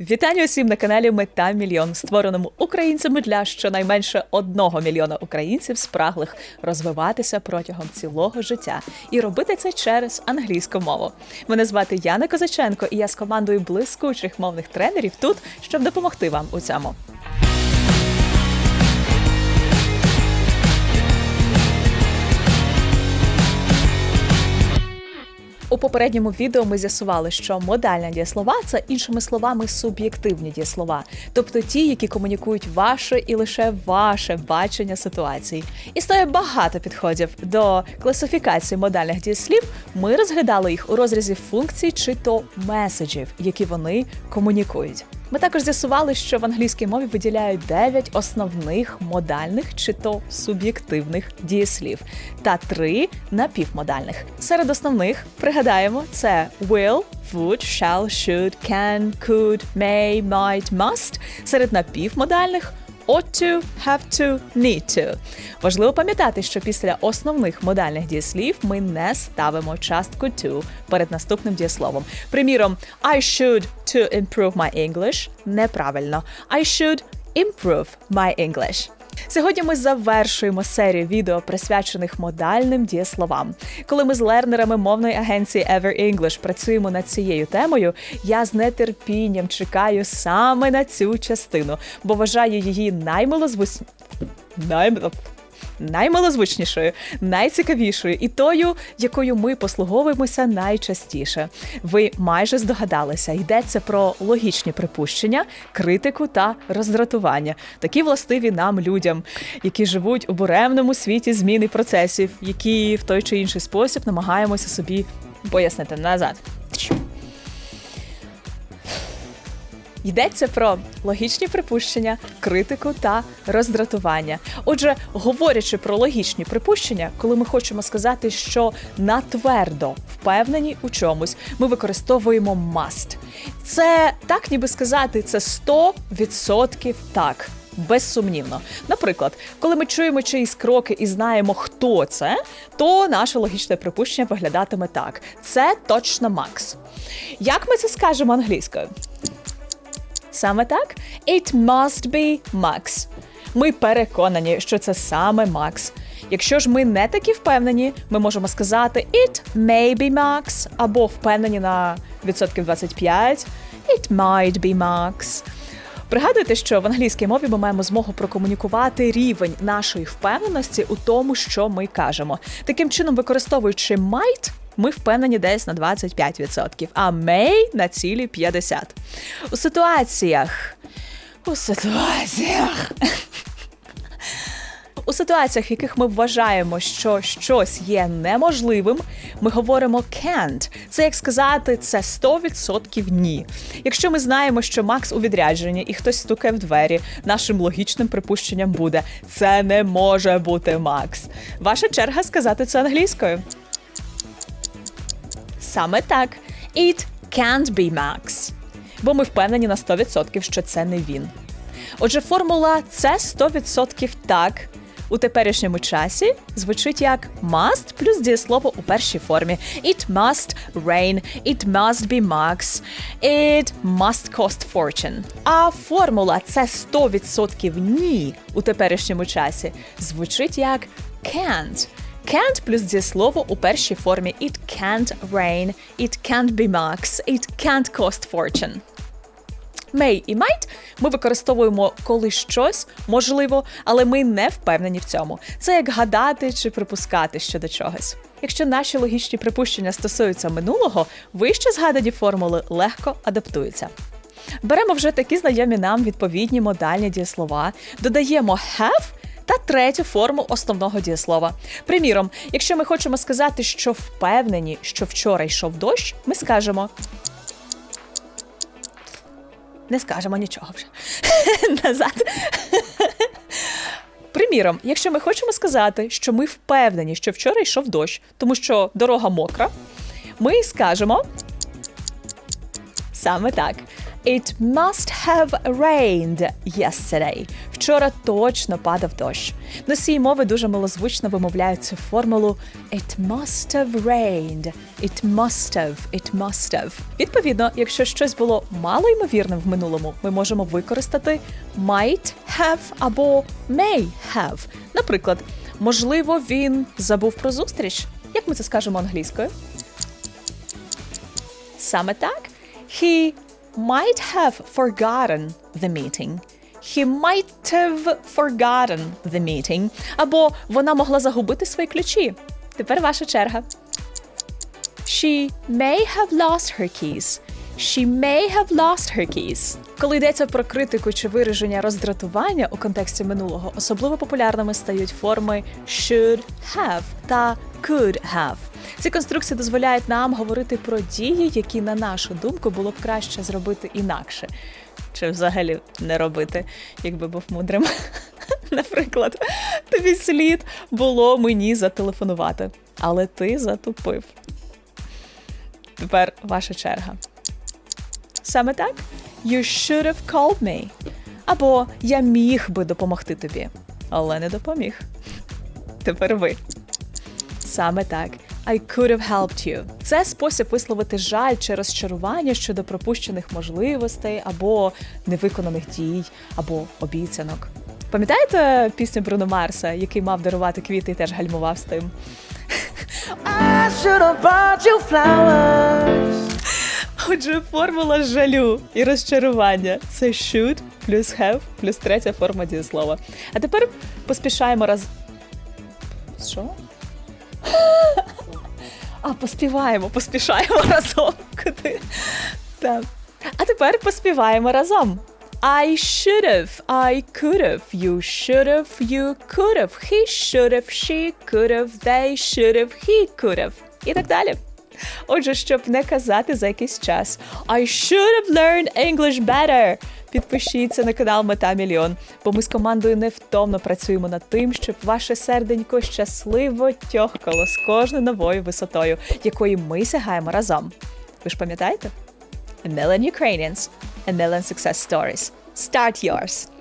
Вітання усім на каналі Мета Мільйон, створеному українцями для щонайменше одного мільйона українців, спраглих розвиватися протягом цілого життя і робити це через англійську мову. Мене звати Яна Козаченко, і я з командою блискучих мовних тренерів тут, щоб допомогти вам у цьому. У попередньому відео ми з'ясували, що модальна дієслова це іншими словами суб'єктивні дієслова, тобто ті, які комунікують ваше і лише ваше бачення ситуації. Існує багато підходів до класифікації модальних дієслів. Ми розглядали їх у розрізі функцій чи то меседжів, які вони комунікують. Ми також з'ясували, що в англійській мові виділяють 9 основних модальних чи то суб'єктивних дієслів та 3 напівмодальних. Серед основних пригадаємо це will, would, shall, should, can, could, may, might, must. Серед напівмодальних ought to, have to, need to. Важливо пам'ятати, що після основних модальних дієслів ми не ставимо частку to перед наступним дієсловом. Приміром, I should to improve my English неправильно. I should improve my English. Сьогодні ми завершуємо серію відео, присвячених модальним дієсловам. Коли ми з лернерами мовної агенції Ever English працюємо над цією темою, я з нетерпінням чекаю саме на цю частину, бо вважаю її наймилозвус... Найм... Наймилозвучнішою, найцікавішою і тою, якою ми послуговуємося найчастіше. Ви майже здогадалися, йдеться про логічні припущення, критику та роздратування, такі властиві нам, людям, які живуть у буремному світі зміни процесів, які в той чи інший спосіб намагаємося собі пояснити назад. Йдеться про логічні припущення, критику та роздратування. Отже, говорячи про логічні припущення, коли ми хочемо сказати, що натвердо впевнені у чомусь, ми використовуємо must. Це так, ніби сказати, це 100% так. Безсумнівно. Наприклад, коли ми чуємо чиїсь кроки і знаємо, хто це, то наше логічне припущення виглядатиме так: це точно Макс. Як ми це скажемо англійською? Саме так? It must be Max. Ми переконані, що це саме Макс. Якщо ж ми не такі впевнені, ми можемо сказати It may be Max, або впевнені на відсотків 25 It might be Max. Пригадуйте, що в англійській мові ми маємо змогу прокомунікувати рівень нашої впевненості у тому, що ми кажемо. Таким чином, використовуючи might, ми впевнені десь на 25%, а may на цілі 50%. У ситуаціях. У ситуаціях. У ситуаціях, в яких ми вважаємо, що щось є неможливим, ми говоримо can't. Це як сказати, це 100% ні. Якщо ми знаємо, що Макс у відрядженні і хтось стукає в двері, нашим логічним припущенням буде це не може бути Макс. Ваша черга сказати це англійською. Саме так. It can't be Max. Бо ми впевнені на 100%, що це не він. Отже, формула це 100% так у теперішньому часі звучить як must плюс дієслово у першій формі. It must rain, it must be Max, it must cost fortune. А формула це 100% ні у теперішньому часі звучить як can't. Can't плюс дієслово у першій формі It can't rain, it can't be Max, it can't cost fortune. May і might ми використовуємо коли щось можливо, але ми не впевнені в цьому. Це як гадати чи припускати щодо чогось. Якщо наші логічні припущення стосуються минулого, вище згадані формули легко адаптуються. Беремо вже такі знайомі нам відповідні модальні дієслова, додаємо have та третю форму основного дієслова. Приміром, якщо ми хочемо сказати, що впевнені, що вчора йшов дощ, ми скажемо. Не скажемо нічого вже. Назад. Приміром, якщо ми хочемо сказати, що ми впевнені, що вчора йшов дощ, тому що дорога мокра, ми скажемо саме так. It must have rained yesterday. Вчора точно падав дощ. Носії мови дуже милозвучно вимовляють цю формулу It must have rained. It must have. It must have. Відповідно, якщо щось було мало ймовірним в минулому, ми можемо використати might have або may have. Наприклад, можливо, він забув про зустріч. Як ми це скажемо англійською? Саме так. He might have forgotten the meeting. He might have forgotten the meeting. Або вона могла загубити свої ключі. Тепер ваша черга. She may have lost her keys. She may have lost her keys. Коли йдеться про критику чи вираження роздратування у контексті минулого, особливо популярними стають форми should have та could have. Ці конструкції дозволяють нам говорити про дії, які, на нашу думку, було б краще зробити інакше. Чи взагалі не робити, якби був мудрим. Наприклад, тобі слід було мені зателефонувати, але ти затупив. Тепер ваша черга. Саме так? You should have called me. Або я міг би допомогти тобі, але не допоміг. Тепер ви. Саме так. I could have helped you. Це спосіб висловити жаль чи розчарування щодо пропущених можливостей або невиконаних дій, або обіцянок. Пам'ятаєте пісню Бруно Марса, який мав дарувати квіти і теж гальмував з тим? I should have bought you flowers. Отже, формула жалю і розчарування це should плюс have плюс третя форма дієслова. А тепер поспішаємо раз. Що? А, поспіваємо, поспішаємо разом. Куди? Так. А тепер поспіваємо разом. I should have, I could have, you should have, you could have, he should have, she could have, they should have, he could have. І так далі. Отже, щоб не казати за якийсь час I should have learned English better. Підпишіться на канал Мета Мільйон, бо ми з командою невтомно працюємо над тим, щоб ваше серденько щасливо тьохкало з кожною новою висотою, якої ми сягаємо разом. Ви ж пам'ятаєте? A million Ukrainians, a million success stories. Start yours.